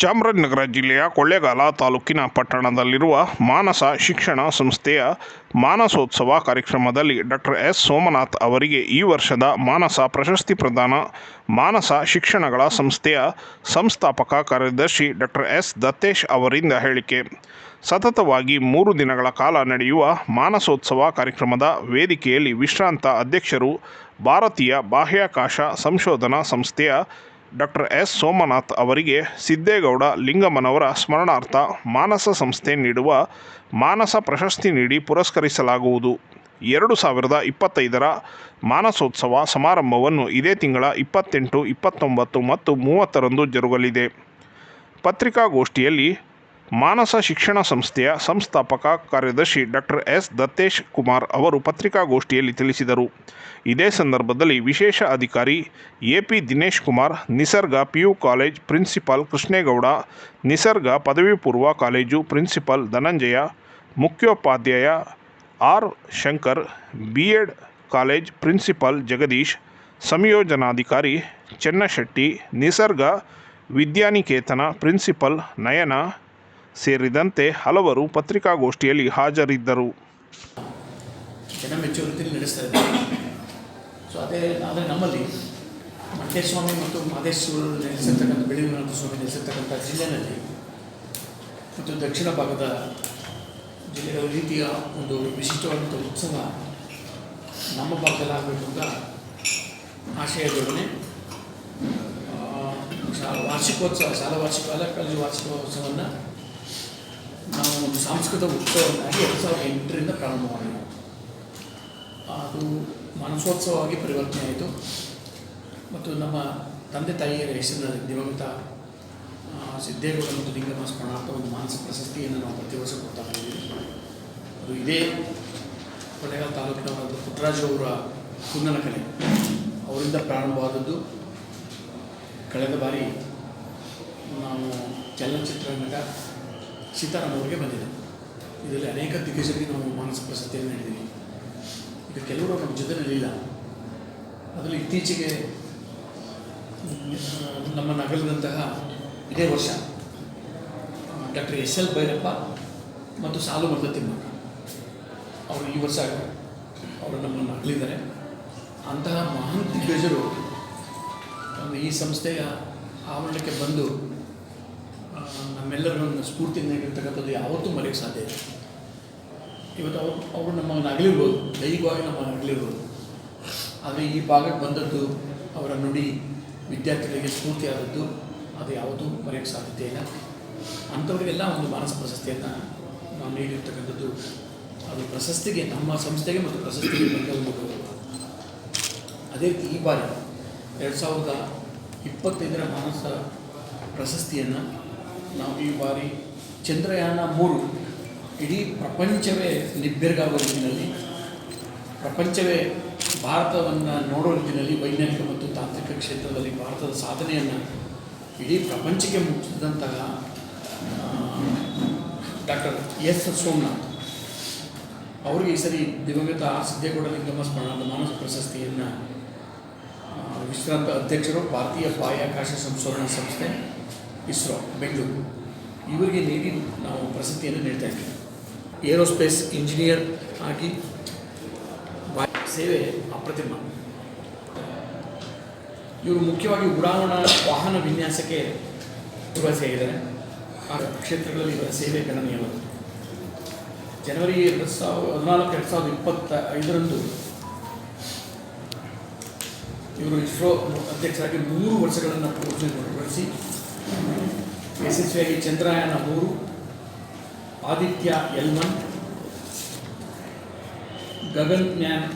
ಚಾಮರಾಜನಗರ ಜಿಲ್ಲೆಯ ಕೊಳ್ಳೇಗಾಲ ತಾಲೂಕಿನ ಪಟ್ಟಣದಲ್ಲಿರುವ ಮಾನಸ ಶಿಕ್ಷಣ ಸಂಸ್ಥೆಯ ಮಾನಸೋತ್ಸವ ಕಾರ್ಯಕ್ರಮದಲ್ಲಿ ಡಾಕ್ಟರ್ ಎಸ್. ಸೋಮನಾಥ್ ಅವರಿಗೆ ಈ ವರ್ಷದ ಮಾನಸ ಪ್ರಶಸ್ತಿ ಪ್ರದಾನ, ಮಾನಸ ಶಿಕ್ಷಣಗಳ ಸಂಸ್ಥೆಯ ಸಂಸ್ಥಾಪಕ ಕಾರ್ಯದರ್ಶಿ ಡಾಕ್ಟರ್ ಎಸ್. ದತ್ತೇಶ್ ಅವರಿಂದ ಹೇಳಿಕೆ. ಸತತವಾಗಿ ಮೂರು ದಿನಗಳ ಕಾಲ ನಡೆಯುವ ಮಾನಸೋತ್ಸವ ಕಾರ್ಯಕ್ರಮದ ವೇದಿಕೆಯಲ್ಲಿ ವಿಶ್ರಾಂತ ಅಧ್ಯಕ್ಷರು ಭಾರತೀಯ ಬಾಹ್ಯಾಕಾಶ ಸಂಶೋಧನಾ ಸಂಸ್ಥೆಯ ಡಾಕ್ಟರ್ ಎಸ್. ಸೋಮನಾಥ್ ಅವರಿಗೆ ಸಿದ್ದೇಗೌಡ ಲಿಂಗಮ್ಮನವರ ಸ್ಮರಣಾರ್ಥ ಮಾನಸ ಸಂಸ್ಥೆ ನೀಡುವ ಮಾನಸ ಪ್ರಶಸ್ತಿ ನೀಡಿ ಪುರಸ್ಕರಿಸಲಾಗುವುದು. ಎರಡು ಸಾವಿರದ ಇಪ್ಪತ್ತೈದರ ಮಾನಸೋತ್ಸವ ಸಮಾರಂಭವನ್ನು ಇದೇ ತಿಂಗಳ ಇಪ್ಪತ್ತೆಂಟು, ಇಪ್ಪತ್ತೊಂಬತ್ತು ಮತ್ತು ಮೂವತ್ತರಂದು ಜರುಗಲಿದೆ. ಪತ್ರಿಕಾಗೋಷ್ಠಿಯಲ್ಲಿ ಮಾನಸ ಶಿಕ್ಷಣ ಸಂಸ್ಥೆಯ ಸಂಸ್ಥಾಪಕ ಕಾರ್ಯದರ್ಶಿ ಡಾಕ್ಟರ್ ಎಸ್. ದತ್ತೇಶ್ ಕುಮಾರ್ ಅವರು ಪತ್ರಿಕಾಗೋಷ್ಠಿಯಲ್ಲಿ ತಿಳಿಸಿದರು. ಇದೇ ಸಂದರ್ಭದಲ್ಲಿ ವಿಶೇಷ ಅಧಿಕಾರಿ A P Dinesh Kumar, Nisarga PU college principal Krishnegowda, Nisarga ಪದವಿ ಪೂರ್ವ ಕಾಲೇಜು ಪ್ರಿನ್ಸಿಪಾಲ್ ಧನಂಜಯ, ಮುಖ್ಯೋಪಾಧ್ಯಾಯ R. Shankar B Ed college principal Jagadish, ಸಂಯೋಜನಾಧಿಕಾರಿ Chennashetty, Nisarga Vidyaniketana principal Nayana ಸೇರಿದಂತೆ ಹಲವರು ಪತ್ರಿಕಾಗೋಷ್ಠಿಯಲ್ಲಿ ಹಾಜರಿದ್ದರು. ಜನ ಮೆಚ್ಚುವ ರೀತಿಯಲ್ಲಿ ನಡೆಸ್ತಾ ಇದ್ದಾರೆ. ಸೊ ಅದೇ ಆದರೆ ನಮ್ಮಲ್ಲಿ ಮಂಟೇಸ್ವಾಮಿ ಮತ್ತು ಮಹದೇಶ್ವರ ನೆಲೆಸಿರ್ತಕ್ಕಂಥ ಬೆಳಗಿನಾಥ ಸ್ವಾಮಿ ನೆಲೆಸಿರ್ತಕ್ಕಂಥ ಜಿಲ್ಲೆಯಲ್ಲಿ ಮತ್ತು ದಕ್ಷಿಣ ಭಾಗದ ಜಿಲ್ಲೆಯ ರೀತಿಯ ಒಂದು ವಿಶಿಷ್ಟವಾದಂಥ ಉತ್ಸವ ನಮ್ಮ ಭಾಗದಲ್ಲಿ ಆಗಬೇಕು ಅಂತ ಆಶಯದೊಡನೆ ಆ, ಶಾಲಾ ವಾರ್ಷಿಕೋತ್ಸವ ಶಾಲಾ ವಾರ್ಷಿಕ ಕಾಲೇಜು ವಾರ್ಷಿಕೋತ್ಸವವನ್ನು ನಾವು ಒಂದು ಸಾಂಸ್ಕೃತಿಕ ಉತ್ಸವವನ್ನಾಗಿ ಎರಡು ಸಾವಿರದ ಎಂಟರಿಂದ ಪ್ರಾರಂಭವಾಗಿದೆ ಅದು ಮನಸೋತ್ಸವವಾಗಿ ಪರಿವರ್ತನೆ ಆಯಿತು. ಮತ್ತು ನಮ್ಮ ತಂದೆ ತಾಯಿಯರ ಹೆಸರಿನ ದಿವಂಗತ ಸಿದ್ದೇಗೌಡ ಮತ್ತು ಲಿಂಗಮ್ಮ ಸ್ಮರಣಾರ್ಥ ಒಂದು ಮಾನಸ ಪ್ರಶಸ್ತಿಯನ್ನು ನಾವು ಪ್ರತಿ ವರ್ಷ ಕೊಡ್ತಾ ಇದ್ದೀವಿ ಅದು ಇದೇ ಕೊಳ್ಳೇಗಾಲ ಒಂದು ಪುಟ್ಟರಾಜು ಅವರ ಕುಂದನ ಕಲೆ. ಅವರಿಂದ ಪ್ರಾರಂಭವಾದದ್ದು. ಕಳೆದ ಬಾರಿ ನಾವು ಚಲನಚಿತ್ರ ನಟ ಸೀತಾರಾಮ್ ಅವರಿಗೆ ಬಂದಿದೆ. ಇದರಲ್ಲಿ ಅನೇಕ ದಿಗ್ಗಜರಿಗೆ ನಾವು ಮಾನಸ ಪ್ರಶಸ್ತಿಯನ್ನು ನೀಡಿದ್ದೀವಿ. ಈಗ ಕೆಲವರು ನಮ್ಮ ಜೊತೆಯಲ್ಲಿಲ್ಲ ಅದರಲ್ಲಿ ಇತ್ತೀಚೆಗೆ ನಮ್ಮ ನಗರದಂತಹ ಇದೇ ವರ್ಷ, ಡಾಕ್ಟರ್ ಎಸ್ ಎಲ್ ಭೈರಪ್ಪ ಮತ್ತು ಸಾಲು ಮರದ ತಿಮ್ಮಕ್ಕ ಅವರು ಈ ವರ್ಷ ಅವರು ನಮ್ಮನ್ನು ಅಗಲಿದ್ದಾರೆ. ಅಂತಹ ಮಹಾನ್ ದಿಗ್ಗಜರು ಒಂದು ಈ ಸಂಸ್ಥೆಯ ಆವರಣಕ್ಕೆ ಬಂದು ನಮ್ಮೆಲ್ಲರನ್ನು ಸ್ಫೂರ್ತಿ ನೀಡಿರ್ತಕ್ಕಂಥದ್ದು ಯಾವತ್ತೂ ಮರೆಯಕ್ಕೆ ಸಾಧ್ಯ ಇಲ್ಲ. ಇವತ್ತು ಅವರು ಅವರು ನಮ್ಮನ್ನು ಅಗಲಿರ್ಬೋದು ದೈಹಿಕವಾಗಿ ನಮ್ಮನ್ನು ಅಗಲಿರ್ಬೋದು ಆದರೆ ಈ ಭಾಗಕ್ಕೆ ಬಂದದ್ದು ಅವರ ನುಡಿ ವಿದ್ಯಾರ್ಥಿಗಳಿಗೆ ಸ್ಫೂರ್ತಿಯಾದದ್ದು ಅದು ಯಾವತ್ತೂ ಮರೆಯೋಕ್ಕೆ ಸಾಧ್ಯತೆ ಇಲ್ಲ. ಅಂಥವರಿಗೆಲ್ಲ ಒಂದು ಮಾನಸ ಪ್ರಶಸ್ತಿಯನ್ನು ನಾವು ನೀಡಿರ್ತಕ್ಕಂಥದ್ದು ಅದು ಪ್ರಶಸ್ತಿಗೆ, ನಮ್ಮ ಸಂಸ್ಥೆಗೆ ಮತ್ತು ಪ್ರಶಸ್ತಿಗೆ ಬಂದ ಒಂದು ಗೌರವ ಅದೇ ರೀತಿ ಈ ಬಾರಿ ಎರಡು ಸಾವಿರದ ಇಪ್ಪತ್ತೈದರ ಮಾನಸ ಪ್ರಶಸ್ತಿಯನ್ನು ನಾವು ಈ ಬಾರಿ ಚಂದ್ರಯಾನ ಮೂರು ಇಡೀ ಪ್ರಪಂಚವೇ ನಿಬ್ಬೆರಗಾಗುವ ನಿಟ್ಟಿನಲ್ಲಿ, ಪ್ರಪಂಚವೇ ಭಾರತವನ್ನು ನೋಡೋ ನಿಟ್ಟಿನಲ್ಲಿ ವೈಜ್ಞಾನಿಕ ಮತ್ತು ತಾಂತ್ರಿಕ ಕ್ಷೇತ್ರದಲ್ಲಿ ಭಾರತದ ಸಾಧನೆಯನ್ನು ಇಡೀ ಪ್ರಪಂಚಕ್ಕೆ ಮುಚ್ಚಿದಂತಹ ಡಾಕ್ಟರ್ ಎಸ್ ಸೋಮನಾಥ್. ಅವರಿಗೆ ಈ ಸರಿ ದಿವಂಗತ ಆರ್ ಸಿದ್ದೇಗೌಡ ಲಿಂಗಮ್ಮ ಸ್ಮರಣದ ಮಾನಸ ಪ್ರಶಸ್ತಿಯನ್ನು ವಿಶ್ರಾಂತ ಅಧ್ಯಕ್ಷರು, ಭಾರತೀಯ ಬಾಹ್ಯಾಕಾಶ ಸಂಶೋಧನಾ ಸಂಸ್ಥೆ ಇಸ್ರೋ, ಬೆಂಗಳೂರು. ಇವರಿಗೆ ನೀಡಿ ನಾವು ಪ್ರಸಿದ್ಧಿಯನ್ನು ನೀಡ್ತಾ ಇದ್ದೀವಿ ಏರೋಸ್ಪೇಸ್ ಇಂಜಿನಿಯರ್ ಆಗಿ ಸೇವೆ ಅಪ್ರತಿಮ. ಇವರು ಮುಖ್ಯವಾಗಿ ಉಡಾವಣಾ ವಾಹನ ವಿನ್ಯಾಸಕ್ಕೆ ಆಗಿದ್ದಾರೆ ಆ ಕ್ಷೇತ್ರಗಳಲ್ಲಿ ಇವರ ಸೇವೆ ಗಣನೀಯವಾದ ಜನವರಿ ಎರಡು ಸಾವಿರದ ಹದಿನಾಲ್ಕು, ಎರಡು ಸಾವಿರದ ಇಪ್ಪತ್ತ ಐದರಂದು ಇವರು ಇಸ್ರೋ ಅಧ್ಯಕ್ಷರಾಗಿ ಮೂರು ವರ್ಷಗಳನ್ನು ಪೂರ್ತಿ ನಿರ್ವಹಿಸಿ ಯಶಸ್ವಿಯಾಗಿ ಚಂದ್ರಯಾನ ಮೂರು, ಆದಿತ್ಯ ಎಲ್ಮನ್ ಗಗನ್ ಗಗನ್ಯಾನ್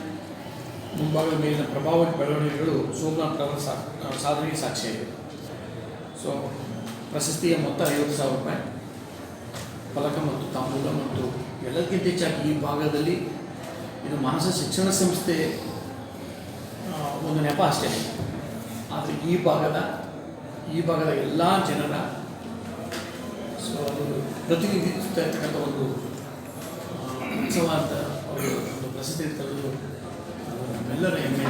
ಮುಂಭಾಗದ ಮೇಲಿನ ಪ್ರಭಾವ ಬೆಳವಣಿಗೆಗಳು ಸೋಮನಾಥ್ ಅವರ ಸಾಧನೆಗೆ ಸಾಕ್ಷಿಯಾಗಿದೆ. ಸೊ ಪ್ರಶಸ್ತಿಯ ಮೊತ್ತ ಐವತ್ತು ಸಾವಿರ ರೂಪಾಯಿ. ಫಲಕ ಮತ್ತು ತಾಂಬೂಲ ಮತ್ತು ಎಲ್ಲಕ್ಕಿಂತ ಹೆಚ್ಚಾಗಿ ಈ ಭಾಗದಲ್ಲಿ ಇದು ಮಾನಸ ಶಿಕ್ಷಣ ಸಂಸ್ಥೆ ಒಂದು ನೆಪ ಅಷ್ಟೇ. ಆದರೆ ಈ ಭಾಗದ ಈ ಭಾಗದ ಎಲ್ಲ ಜನರ, ಸೊ ಅದು ಪ್ರತಿನಿಧಿಸ್ತಾ ಇರ್ತಕ್ಕಂಥ ಒಂದು ಉತ್ಸವ ಅಂತ ಅವರು ಒಂದು ಪ್ರಸಿದ್ಧಿ ಎಲ್ಲರ ನಮ್ಮೆಲ್ಲರ ಹೆಮ್ಮೆ